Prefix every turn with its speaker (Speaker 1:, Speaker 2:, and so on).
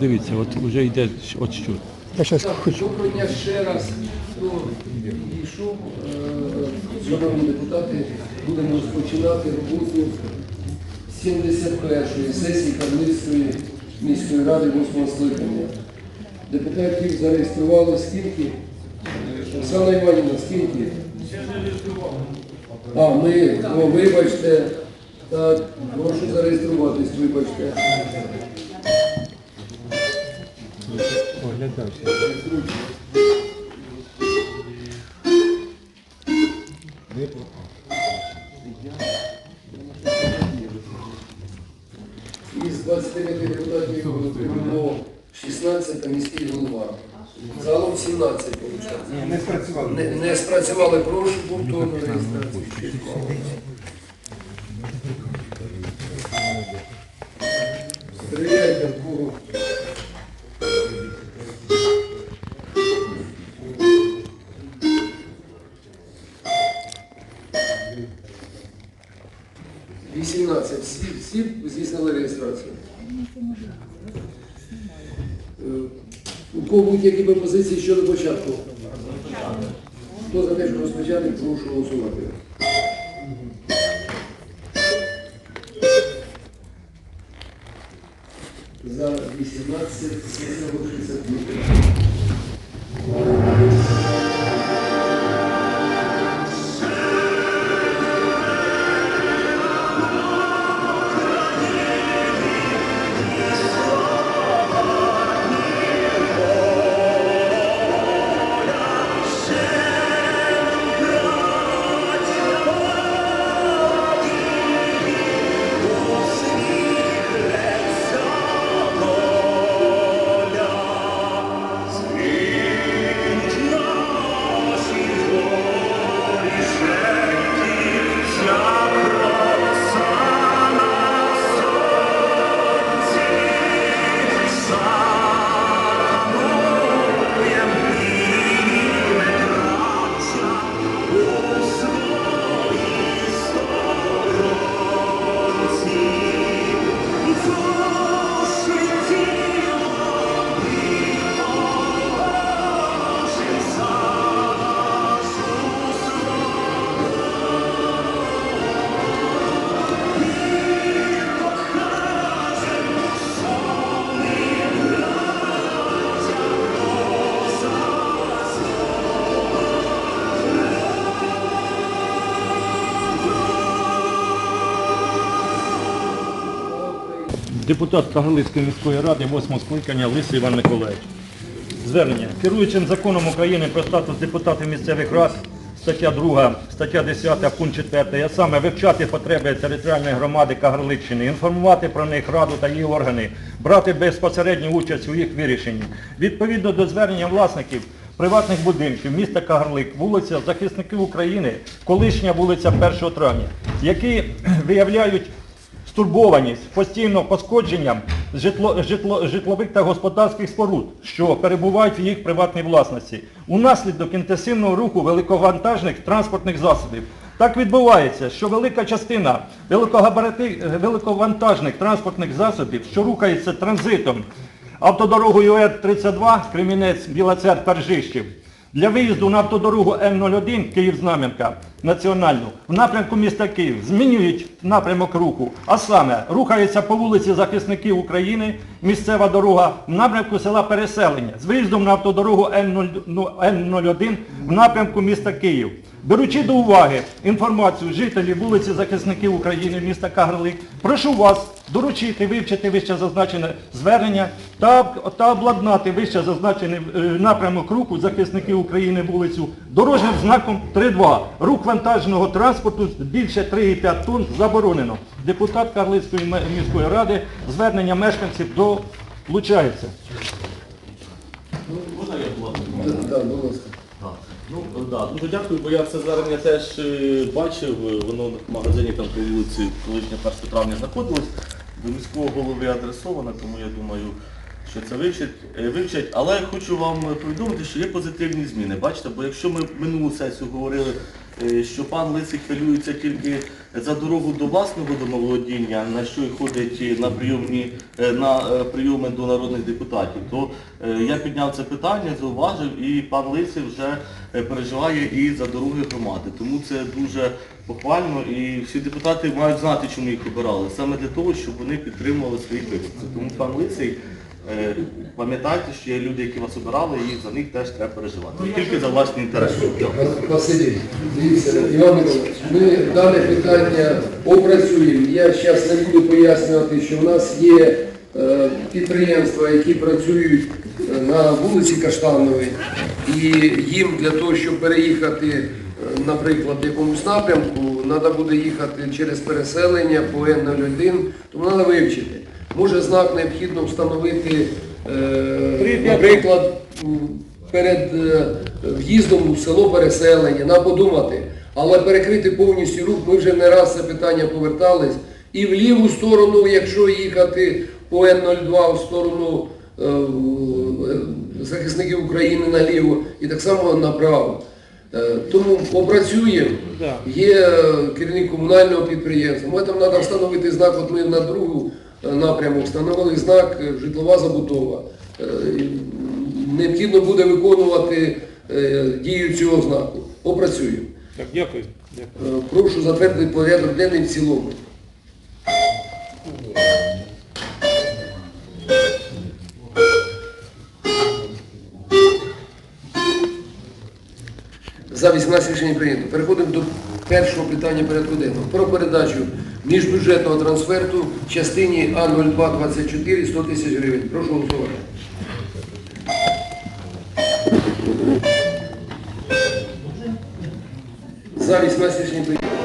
Speaker 1: дивіться, от вже йде от що.
Speaker 2: Я
Speaker 3: Так,
Speaker 2: хочу.
Speaker 3: доброго дня ще раз. Хто підійшов, е, шановні депутати, будемо розпочинати роботу 71-ї сесії Карлицької міської ради 8 скликання. Депутатів зареєстрували скільки? Оксана Іванівна, скільки? А, ми, о, вибачте. Так, прошу зареєструватись, вибачте. Із 29 депутатів було 16 міський голова. Залом 17 виходить.
Speaker 2: Не спрацювали.
Speaker 3: Не, не спрацювали, прошу повторну реєстрацію. Стріляйте в кого. Всі, здійснили реєстрацію. Е, У кого будь-які пропозиції щодо початку? Хто за те, що розпочати, прошу голосувати. За 18, 62.
Speaker 1: Депутат Кагарлицької міської ради 8 скликання Лисий Іван Миколаївич. Звернення. Керуючим законом України про статус депутатів місцевих рад, стаття 2, стаття 10, пункт 4, а саме вивчати потреби територіальної громади Кагарличчини, інформувати про них раду та її органи, брати безпосередню участь у їх вирішенні. Відповідно до звернення власників приватних будинків міста Кагарлик, вулиця Захисників України, колишня вулиця 1 травня, які виявляють стурбованість постійно пошкодженням житло, житло, житлових та господарських споруд, що перебувають в їх приватній власності, унаслідок інтенсивного руху великовантажних транспортних засобів. Так відбувається, що велика частина великовантажних транспортних засобів, що рухається транзитом автодорогою Р-32 Кремінець, Біла Церква, для виїзду на автодорогу М01 Київ-Знам'янка національну в напрямку міста Київ змінюють напрямок руху, а саме рухаються по вулиці Захисників України, місцева дорога в напрямку села Переселення з виїздом на автодорогу Н0 ну, Н01 в напрямку міста Київ. Беручи до уваги інформацію жителів вулиці Захисників України міста Кагарлик, прошу вас доручити вивчити вище зазначене звернення та, та обладнати вище зазначений е, напрямок руху захисників України вулицю дорожнім знаком 3.2. Рух вантажного транспорту більше 3,5 тонн заборонено. Депутат Карлицької міської ради звернення мешканців долучається.
Speaker 4: Можна я була?
Speaker 3: Так, будь ласка.
Speaker 4: Ну, да. Дуже дякую, бо я це звернення теж е, бачив, е, воно в магазині там по вулиці колишня 1 травня знаходилось, до міського голови адресовано, тому я думаю, що це вивчать. е, вивчать. Але я хочу вам повідомити, що є позитивні зміни. Бачите, бо якщо ми минулу сесію говорили е, що пан Лисик хвилюється тільки за дорогу до власного домоволодіння, на що й ходить на прийомні е, на прийоми до народних депутатів, то я підняв це питання, зауважив, і пан Лисик вже переживає і за дороги громади. Тому це дуже похвально і всі депутати мають знати, чому їх обирали. Саме для того, щоб вони підтримували своїх виборців. Тому пан Лисий, е, пам'ятайте, що є люди, які вас обирали, і за них теж треба переживати. Не тільки за власні інтереси.
Speaker 3: Василій, дивіться, Іван Миколаївич, ми дане питання опрацюємо. Я зараз не буду пояснювати, що в нас є е, підприємства, які працюють е, на вулиці Каштановій, і їм для того, щоб переїхати, наприклад, в якомусь напрямку, треба буде їхати через переселення по Н01, тому треба вивчити. Може знак необхідно встановити, е, наприклад, перед е, в'їздом у село переселення, треба подумати. Але перекрити повністю рух, ми вже не раз це питання повертались. І в ліву сторону, якщо їхати по Н-02 в сторону е, захисників України наліво, і так само направо. Е, Тому попрацюємо. Є е, керівник комунального підприємства. Ми там треба встановити знак, от ми на другу е, напрямок встановили знак житлова забудова. Необхідно буде виконувати дію цього знаку. Попрацюємо.
Speaker 1: Так, дякую. дякую.
Speaker 3: Прошу затвердити порядок денний в цілому. За 18 рішень прийнято. Переходимо до першого питання порядку денного. Про передачу міжбюджетного трансферту в частині А0224 100 тисяч гривень. Прошу голосувати. За 18 рішень прийнято.